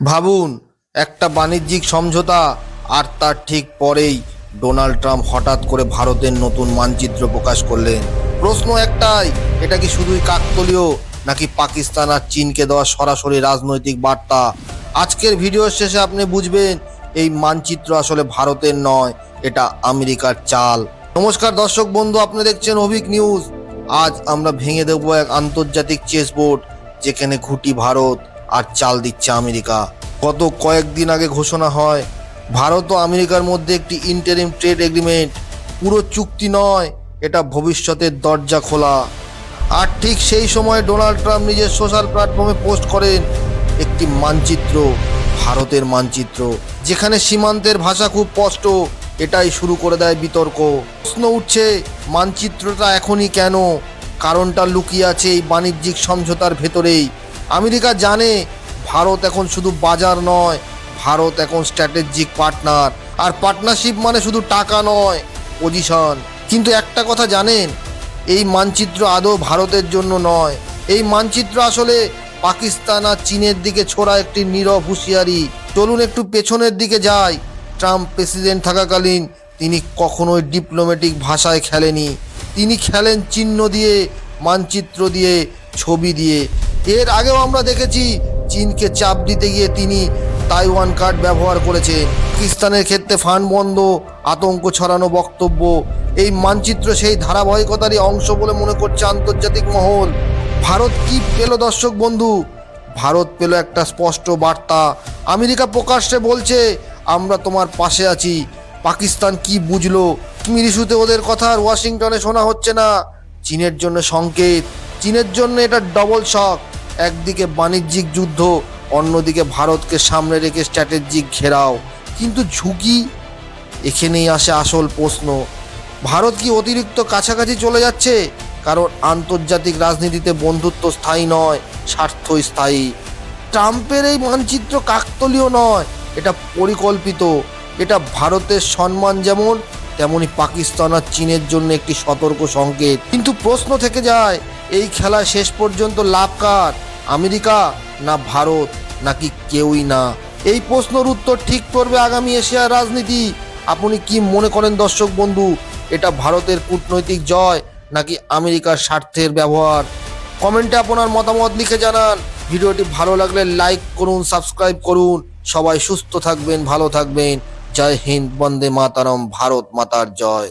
ভাবুন, একটা বাণিজ্যিক সমঝোতা, আর তার ঠিক পরেই ডোনাল্ড ট্রাম্প হঠাৎ করে ভারতের নতুন মানচিত্র প্রকাশ করলেন। প্রশ্ন একটাই, এটা কি শুধুই কাকতলীয়, নাকি পাকিস্তান আর চীনকে দেওয়া সরাসরি রাজনৈতিক বার্তা? আজকের ভিডিওর শেষে আপনি বুঝবেন, এই মানচিত্র আসলে ভারতের নয়, এটা আমেরিকার চাল। নমস্কার দর্শক বন্ধু, আপনি দেখছেন অভিক নিউজ। আজ আমরা ভেঙে দেব এক আন্তর্জাতিক চেস বোর্ড যেখানে ঘুটি ভারত। আর চাল দিচ্ছে আমেরিকা। গত কয়েকদিন আগে ঘোষণা হয়, ভারত ও আমেরিকার মধ্যে একটি ইন্টারিম ট্রেড এগ্রিমেন্ট পুরো চুক্তি নয়, এটা ভবিষ্যতের দরজা খোলা। আর ঠিক সেই সময় ডোনাল্ড ট্রাম্প নিজের সোশ্যাল প্ল্যাটফর্মে পোস্ট করেন, একটি মানচিত্র, ভারতের মানচিত্র, যেখানে সীমান্তের ভাষা খুব স্পষ্ট, এটাই শুরু করে দেয় বিতর্ক। প্রশ্ন উঠছে, মানচিত্রটা এখনই কেন? কারণটা লুকিয়ে আছে এই বাণিজ্যিক সমঝোতার ভেতরেই। আমেরিকা জানে ভারত এখন শুধু বাজার নয়, ভারত এখন স্ট্র্যাটেজিক পার্টনার আর পার্টনারশিপ মানে শুধু টাকা নয় পজিশন কিন্তু একটা কথা জানেন, এই মানচিত্র আদৌ ভারতের জন্য নয়। এই মানচিত্র আসলে পাকিস্তান আর চীনের দিকে ছোড়া একটি নীরব হুঁশিয়ারি। চলুন একটু পেছনের দিকে যাই। ট্রাম্প প্রেসিডেন্ট থাকাকালীন তিনি কখনোই ডিপ্লোম্যাটিক ভাষায় খেলেনি। তিনি খেলেন চিহ্ন দিয়ে, মানচিত্র দিয়ে, ছবি দিয়ে। এর আগেও আমরা দেখেছি চীনকে চাপ দিতে গিয়ে তিনি তাইওয়ান কার্ড ব্যবহার করেছেন। পাকিস্তানের ক্ষেত্রে ফান্ড বন্ধ, আতঙ্ক ছড়ানো বক্তব্য, এই মানচিত্র সেই ধারাবাহিকতারই অংশ বলে মনে করছে আন্তর্জাতিক মহল। ভারত কি পেল দর্শক বন্ধু? ভারত পেল একটা স্পষ্ট বার্তা। আমেরিকা প্রকাশ্যে বলছে, আমরা তোমার পাশে আছি। পাকিস্তান কি বুঝলো? কাশ্মীর ওদের কথা আর ওয়াশিংটনে শোনা হচ্ছে না। চীনের জন্য সংকেত। চীনের জন্য এটা ডবল শক একদিকে বাণিজ্যিক যুদ্ধ, অন্যদিকে ভারতকে সামনে রেখে স্ট্র্যাটেজিক ঘেরাও। কিন্তু ঝুঁকি? এখানেই আসে আসল প্রশ্ন। ভারত কি অতিরিক্ত কাছাকাছি চলে যাচ্ছে? কারণ আন্তর্জাতিক রাজনীতিতে বন্ধুত্ব স্থায়ী নয়, স্বার্থ স্থায়ী। ট্রাম্পের এই মানচিত্র কাকতলীয় নয়, এটা পরিকল্পিত। এটা ভারতের সম্মান যেমন, তেমনি পাকিস্তান আর চীনের জন্য একটি সতর্ক সংকেত। কিন্তু প্রশ্ন থেকে যায়, এই খেলা শেষ পর্যন্ত লাভ কার? আমেরিকা, না ভারত, নাকি কেউই না? এই প্রশ্নের উত্তর ঠিক করবে আগামী এশিয়ার রাজনীতি। আপনি কি মনে করেন দর্শক বন্ধু, এটা ভারতের কূটনৈতিক জয়, নাকি আমেরিকার স্বার্থের ব্যবহার? কমেন্টে আপনার মতামত লিখে জানান। ভিডিওটি ভালো লাগলে লাইক করুন, সাবস্ক্রাইব করুন। সবাই সুস্থ থাকবেন, ভালো থাকবেন। জয় হিন্দ, বন্দে মাতারম, ভারত মাতার জয়।